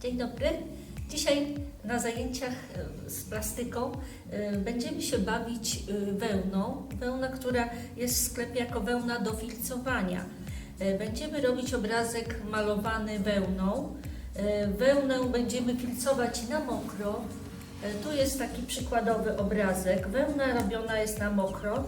Dzień dobry. Dzisiaj na zajęciach e, z plastyką e, będziemy się bawić e, wełną. Wełna, która jest w sklepie jako wełna do filcowania. Będziemy robić obrazek malowany wełną. Wełnę będziemy filcować na mokro. Tu jest taki przykładowy obrazek. Wełna robiona jest na mokro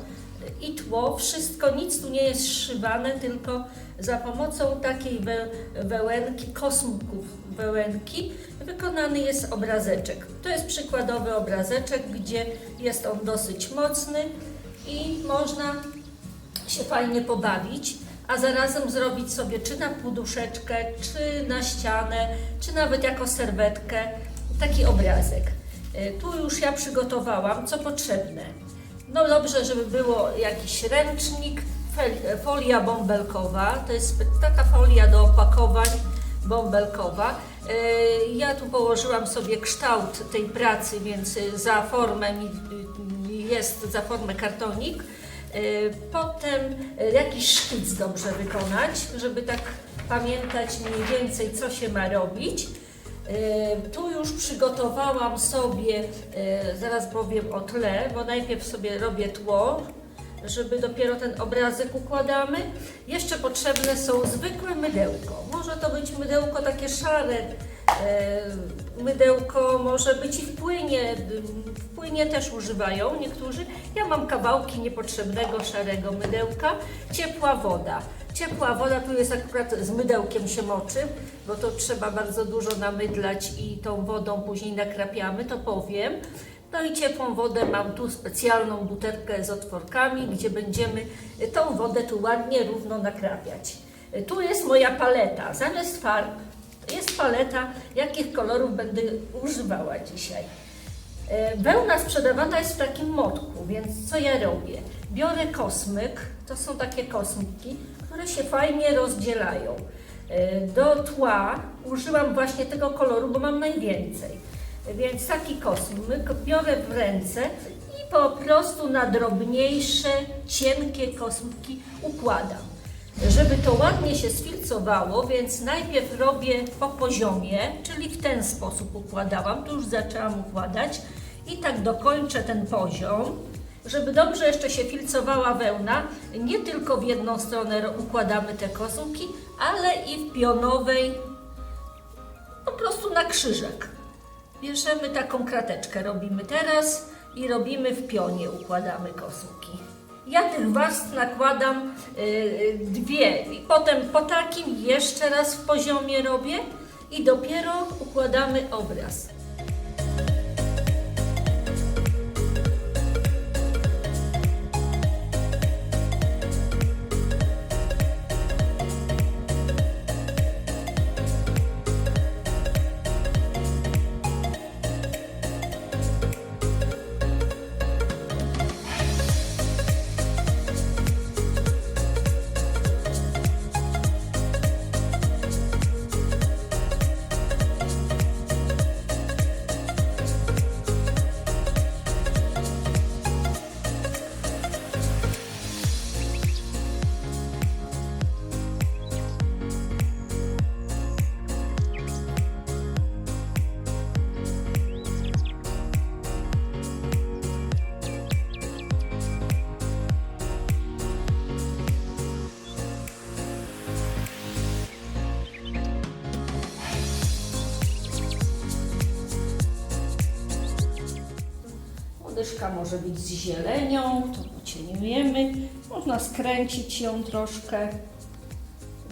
i tło, wszystko, nic tu nie jest zszywane, tylko za pomocą takiej we, wełenki, kosmków wełenki, wykonany jest obrazeczek. To jest przykładowy obrazeczek, gdzie jest on dosyć mocny i można się fajnie pobawić, a zarazem zrobić sobie czy na poduszeczkę, czy na ścianę, czy nawet jako serwetkę taki obrazek. Y, Tu już ja przygotowałam, co potrzebne. No dobrze, żeby było jakiś ręcznik, folia bąbelkowa, to jest taka folia do opakowań bąbelkowa. Y, Ja tu położyłam sobie kształt tej pracy, więc y, za formę jest za formę kartonik. Y, Potem jakiś szkic dobrze wykonać, żeby tak pamiętać mniej więcej, co się ma robić. Tu już przygotowałam sobie, y, zaraz powiem o tle, bo najpierw sobie robię tło, żeby dopiero ten obrazek układamy. Jeszcze potrzebne są zwykłe mydełko. Może to być mydełko takie szare, e, mydełko może być i w płynie. Płynie też używają niektórzy. Ja mam kawałki niepotrzebnego szarego mydełka. Ciepła woda. Ciepła woda tu jest akurat z mydełkiem się moczy, bo to trzeba bardzo dużo namydlać i tą wodą później nakrapiamy, to powiem. No i ciepłą wodę mam tu specjalną butelkę z otworkami, gdzie będziemy tą wodę tu ładnie równo nakrapiać. Tu jest moja paleta. Zamiast farb jest paleta, jakich kolorów będę używała dzisiaj. E, Wełna sprzedawana jest w takim motku, więc co ja robię? Biorę kosmyk, to są takie kosmyki, które się fajnie rozdzielają. E, Do tła użyłam właśnie tego koloru, bo mam najwięcej. Więc taki kosmyk biorę w ręce i po prostu na drobniejsze, cienkie kosmyki układam. Żeby to ładnie się sfilcowało, więc najpierw robię po poziomie, czyli w ten sposób układałam, tu już zaczęłam układać i tak dokończę ten poziom, żeby dobrze jeszcze się filcowała wełna, nie tylko w jedną stronę ro- układamy te kosmyki, ale i w pionowej, po prostu na krzyżek. Bierzemy taką krateczkę, robimy teraz i robimy w pionie, układamy kosmyki. Ja tych warstw nakładam y, y, dwie i potem po takim jeszcze raz w poziomie robię i dopiero układamy obraz. Łodyżka może być z zielenią, to pocieniujemy. Można skręcić ją troszkę.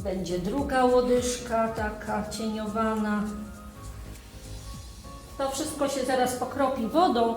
Będzie druga łodyżka, taka cieniowana. To wszystko się zaraz pokropi wodą.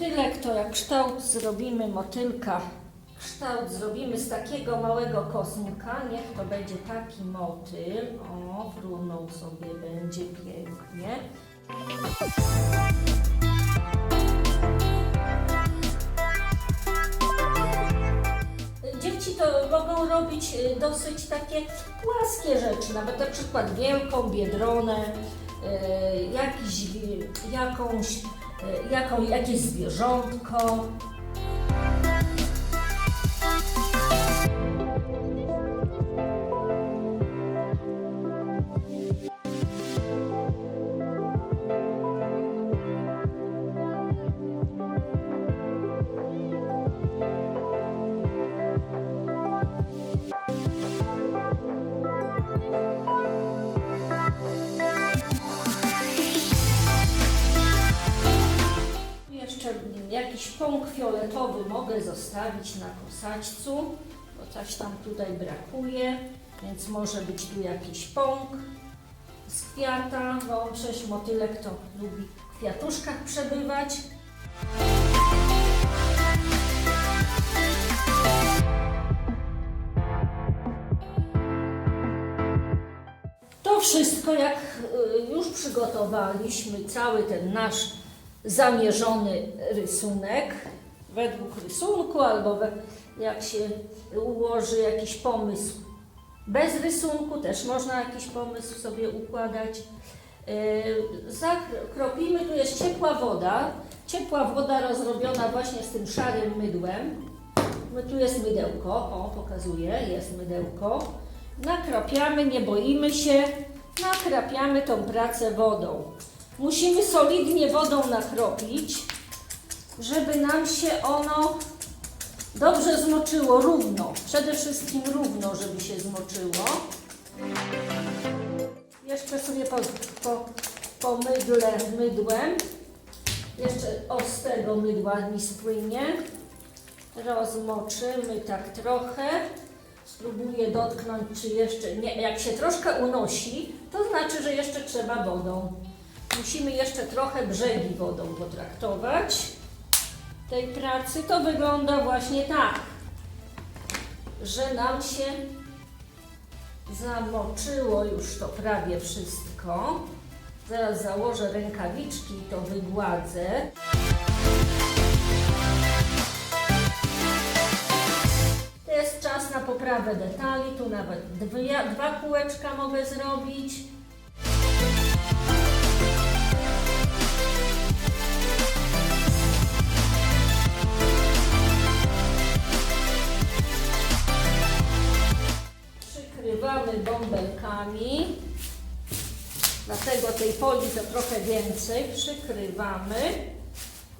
Motylek to jak kształt zrobimy motylka kształt zrobimy z takiego małego kosmka. Niech to będzie taki motyl. O, frunął sobie będzie pięknie. Dzieci to mogą robić y, dosyć takie płaskie rzeczy, nawet na przykład wielką biedronę, y, jakiś, wi- jakąś, y, jaką, jakieś zwierzątko. Fioletowy mogę zostawić na kosaćcu, bo coś tam tutaj brakuje, więc może być tu jakiś pąk z kwiata, bo przecież motylek to lubi w kwiatuszkach przebywać. To wszystko, jak y, już przygotowaliśmy cały ten nasz zamierzony rysunek, według rysunku albo we, jak się ułoży jakiś pomysł bez rysunku, też można jakiś pomysł sobie układać. Yy, Zakropimy, tu jest ciepła woda, ciepła woda rozrobiona właśnie z tym szarym mydłem. No, tu jest mydełko, o pokazuję, jest mydełko. Nakrapiamy, nie boimy się, nakrapiamy tą pracę wodą. Musimy solidnie wodą nakropić, żeby nam się ono dobrze zmoczyło, równo. Przede wszystkim równo, żeby się zmoczyło. Jeszcze sobie po, po, po mydle mydłem. Jeszcze o z tego mydła mi spłynie. Rozmoczymy tak trochę. Spróbuję dotknąć, czy jeszcze nie. Jak się troszkę unosi, to znaczy, że jeszcze trzeba wodą. Musimy jeszcze trochę brzegi wodą potraktować tej pracy. To wygląda właśnie tak, że nam się zamoczyło już to prawie wszystko. Zaraz założę rękawiczki i to wygładzę. To jest czas na poprawę detali. Tu nawet dwie, dwa kółeczka mogę zrobić. Przykrywamy bąbelkami. Dlatego tej folii to trochę więcej. Przykrywamy.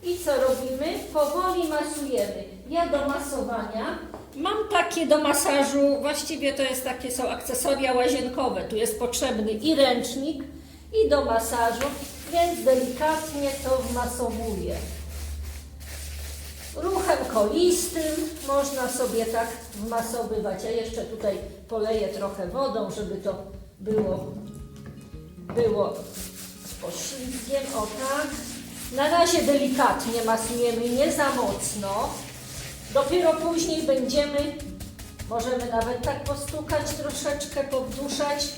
I co robimy? Powoli masujemy. Ja do masowania mam takie do masażu, właściwie to jest takie są akcesoria łazienkowe. Tu jest potrzebny i ręcznik, i do masażu, więc delikatnie to wmasowuję. Ruchem kolistym można sobie tak wmasowywać. Ja jeszcze tutaj poleję trochę wodą, żeby to było, było z poślizgiem. O tak. Na razie delikatnie masujemy, nie za mocno. Dopiero później będziemy, możemy nawet tak postukać troszeczkę, powduszać.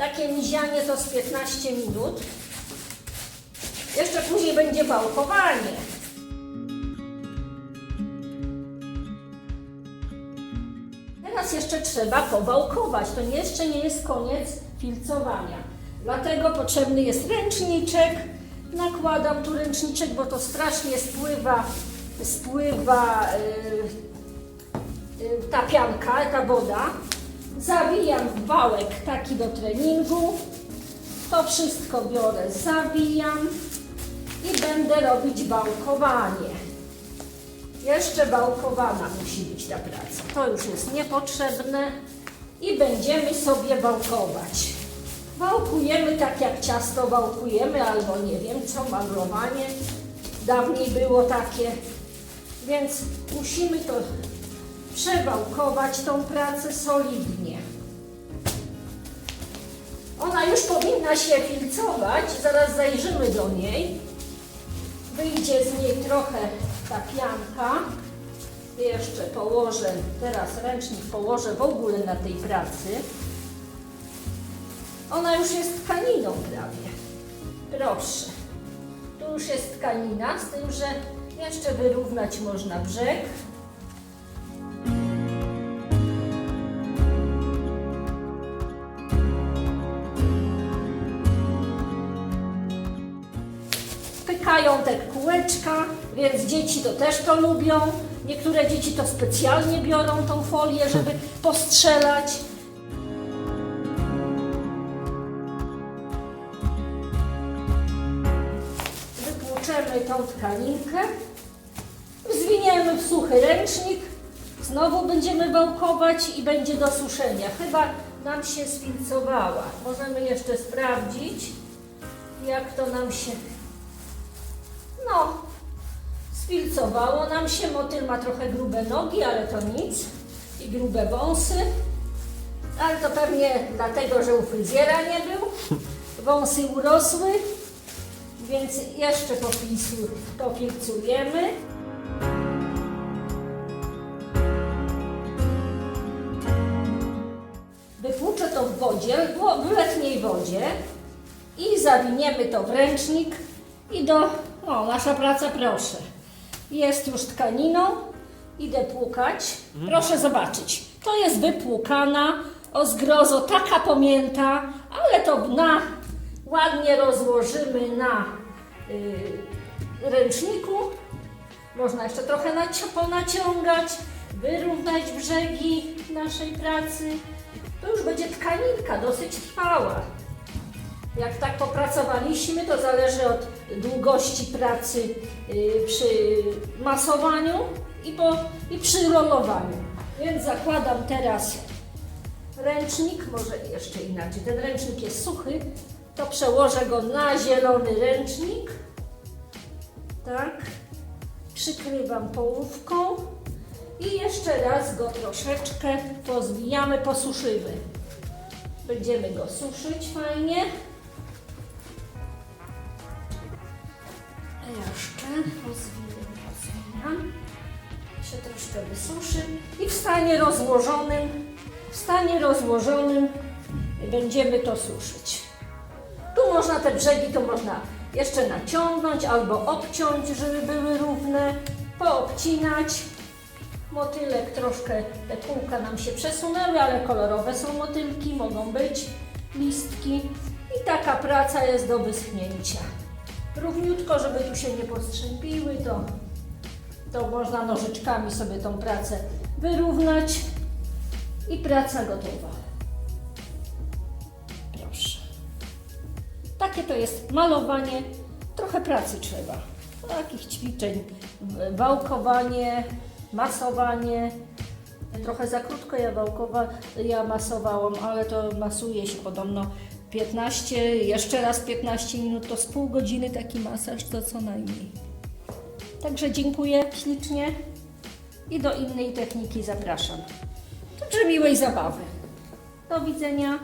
Takie mizianie to z 15 minut. Jeszcze później będzie wałkowanie. Teraz jeszcze trzeba powałkować. To jeszcze nie jest koniec filcowania. Dlatego potrzebny jest ręczniczek. Nakładam tu ręczniczek, bo to strasznie spływa, spływa yy, yy, ta pianka, ta woda. Zawijam w wałek taki do treningu. To wszystko biorę, zawijam i będę robić bałkowanie. Jeszcze wałkowana musi być ta praca. To już jest niepotrzebne i będziemy sobie wałkować. Wałkujemy tak jak ciasto wałkujemy, albo nie wiem co, malowanie. Dawniej było takie, więc musimy to przewałkować tą pracę solidnie. Ona już powinna się filcować, zaraz zajrzymy do niej. Wyjdzie z niej trochę ta pianka. Jeszcze położę, teraz ręcznik położę w ogóle na tej pracy. Ona już jest tkaniną prawie. Proszę. Tu już jest tkanina, z tym, że jeszcze wyrównać można brzeg. Więc dzieci to też to lubią. Niektóre dzieci to specjalnie biorą tą folię, żeby postrzelać. Wypłuczemy tą tkaninkę, zwiniemy w suchy ręcznik, znowu będziemy wałkować i będzie do suszenia. Chyba nam się sfilcowała. Możemy jeszcze sprawdzić, jak to nam się no, sfilcowało nam się. Motyl ma trochę grube nogi, ale to nic. I grube wąsy. Ale to pewnie dlatego, że u fryzjera nie był. Wąsy urosły, więc jeszcze pofilcujemy. Wypłuczę to w wodzie, w letniej wodzie i zawiniemy to w ręcznik i do, o nasza praca proszę, jest już tkaniną, idę płukać, proszę zobaczyć, to jest wypłukana, o zgrozo, taka pamięta, ale to na, ładnie rozłożymy na y, ręczniku, można jeszcze trochę naci- ponaciągać, wyrównać brzegi naszej pracy, to już będzie tkaninka dosyć trwała. Jak tak popracowaliśmy, to zależy od długości pracy y, przy masowaniu i, po, i przy rolowaniu. Więc zakładam teraz ręcznik, może jeszcze inaczej. Ten ręcznik jest suchy, to przełożę go na zielony ręcznik. Tak. Przykrywam połówką i jeszcze raz go troszeczkę pozwijamy, posuszymy. Będziemy go suszyć fajnie. Rozwijam. Się troszkę wysuszy i w stanie rozłożonym, w stanie rozłożonym będziemy to suszyć. Tu można te brzegi, to można jeszcze naciągnąć albo obciąć, żeby były równe, poobcinać. Motylek troszkę, te kółka nam się przesunęły, ale kolorowe są motylki, mogą być listki. I taka praca jest do wyschnięcia. Równiutko, żeby tu się nie postrzępiły, to, to można nożyczkami sobie tą pracę wyrównać i praca gotowa. Proszę. Takie to jest malowanie, trochę pracy trzeba. Takich ćwiczeń, wałkowanie, masowanie. Trochę za krótko ja wałkowa, ja masowałam, ale to masuje się podobno 15, jeszcze raz 15 minut, to z pół godziny taki masaż to co najmniej. Także dziękuję ślicznie i do innej techniki zapraszam. Także miłej zabawy. Do widzenia.